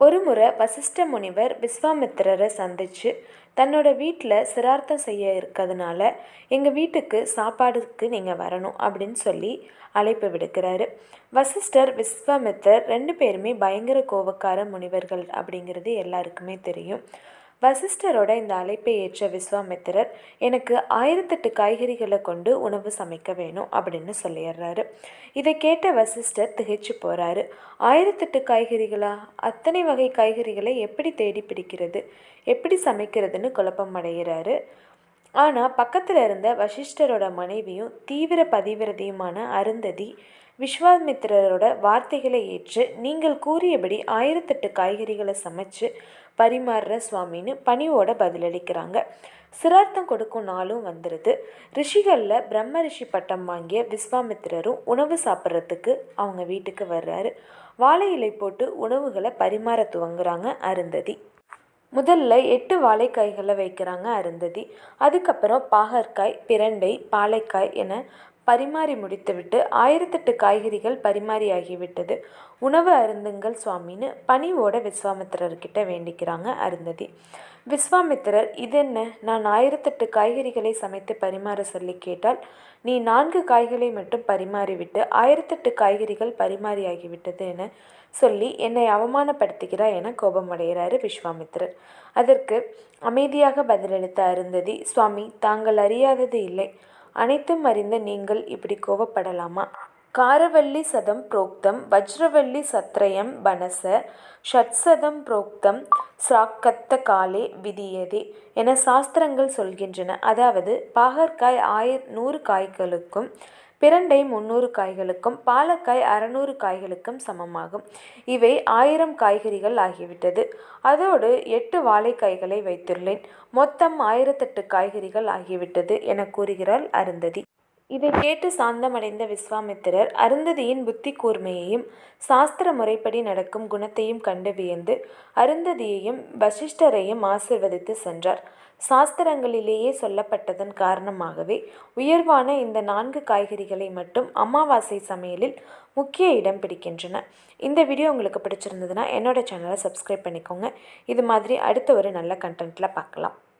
ஒருமுறை வசிஷ்ட முனிவர் விஸ்வாமித்திரரை சந்திச்சு தன்னோட வீட்டில் சிரார்த்தம் செய்ய இருக்கிறதுனால எங்கள் வீட்டுக்கு சாப்பாடுக்கு நீங்கள் வரணும் அப்படின்னு சொல்லி அழைப்பு விடுக்கிறாரு. வசிஷ்டர் விஸ்வாமித்திரர் ரெண்டு பேருமே பயங்கர கோபக்கார முனிவர்கள் அப்படிங்கிறது எல்லாருக்குமே தெரியும். வசிஷ்டரோட இந்த அழைப்பை ஏற்ற விஸ்வாமித்திரர் எனக்கு ஆயிரத்தெட்டு காய்கறிகளை கொண்டு உணவு சமைக்க வேணும் அப்படின்னு சொல்லிடுறாரு இதை கேட்ட வசிஷ்டர் திகைச்சு போகிறாரு ஆயிரத்தெட்டு காய்கறிகளா? அத்தனை வகை காய்கறிகளை எப்படி தேடி பிடிக்கிறது? எப்படி சமைக்கிறதுன்னு குழப்பம் அடைகிறாரு ஆனால் பக்கத்தில் இருந்த வசிஷ்டரோட மனைவியும் தீவிர பதிவிரதியுமான அருந்ததி விஸ்வாமித்திரரோட வார்த்தைகளை ஏற்று நீங்கள் கூறியபடி ஆயிரத்தெட்டு காய்கறிகளை சமைச்சு பரிமாறுற சுவாமின்னு பணிவோட பதிலளிக்கிறாங்க. சிரார்த்தம் கொடுக்கும் நாளும் வந்துடுது ரிஷிகளில் பிரம்ம ரிஷி பட்டம் வாங்கிய விஸ்வாமித்திரரும் உணவு சாப்பிட்றதுக்கு அவங்க வீட்டுக்கு வர்றாரு. வாழை இலை போட்டு உணவுகளை பரிமாற துவங்குறாங்க அருந்ததி. முதல்ல எட்டு வாழைக்காய்களை வைக்கிறாங்க அருந்ததி. அதுக்கப்புறம் பாகற்காய் பிரண்டை பாலைக்காய் என பரிமாறி முடித்துவிட்டு ஆயிரத்தெட்டு காய்கறிகள் பரிமாறியாகிவிட்டது. உணவு அருந்துங்கள் சுவாமின்னு பணிவோட விஸ்வாமித்திரர்கிட்ட வேண்டிக்கிறாங்க அருந்ததி. விஸ்வாமித்திரர் இது என்ன நான் ஆயிரத்தெட்டு காய்கறிகளை சமைத்து பரிமாற சொல்லி கேட்டால் நீ நான்கு காய்களை மட்டும் பரிமாறிவிட்டு ஆயிரத்தெட்டு காய்கறிகள் பரிமாறியாகிவிட்டது என சொல்லி என்னை அவமானப்படுத்துகிறாய் என கோபமடைகிறாரு விஸ்வாமித்திரர். அதற்கு அமைதியாக பதிலளித்த அருந்ததி சுவாமி தாங்கள் அறியாதது இல்லை. அனைத்தும் அறிந்த நீங்கள் இப்படி கோபப்படலாமா காரவல்லி சதம் புரோக்தம் வஜ்ரவல்லி சத்ரயம் பனச ஷட்சதம் புரோக்தம் சாக்கத்த காலே விதியதே என சாஸ்திரங்கள் சொல்கின்றன. அதாவது பாகற்காய் ஆயிர நூறு காய்களுக்கும் பிரண்டை முந்நூறு காய்களுக்கும் பாலக்காய் அறநூறு காய்களுக்கும் சமமாகும். இவை ஆயிரம் காய்கறிகள் ஆகிவிட்டது. அதோடு எட்டு வாழைக்காய்களை வைத்துள்ளேன். மொத்தம் ஆயிரத்தெட்டு காய்கறிகள் ஆகிவிட்டது என கூறுகிறாள் அருந்ததி. இதை கேட்டு சாந்தமடைந்த விஸ்வாமித்திரர் அருந்ததியின் புத்தி கூர்மையையும் சாஸ்திர முறைப்படி நடக்கும் குணத்தையும் கண்டு வியந்து அருந்ததியையும் வசிஷ்டரையும் ஆசிர்வதித்து சென்றார். சாஸ்திரங்களிலேயே சொல்லப்பட்டதன் காரணமாகவே உயர்வான இந்த நான்கு காய்கறிகளை மட்டும் அமாவாசை சமையலில் முக்கிய இடம் பிடிக்கின்றன. இந்த வீடியோ உங்களுக்கு பிடிச்சிருந்ததுன்னா என்னோட சேனலை சப்ஸ்கிரைப் பண்ணிக்கோங்க. இது மாதிரி அடுத்த ஒரு நல்ல கண்டென்ட்டில் பார்க்கலாம்.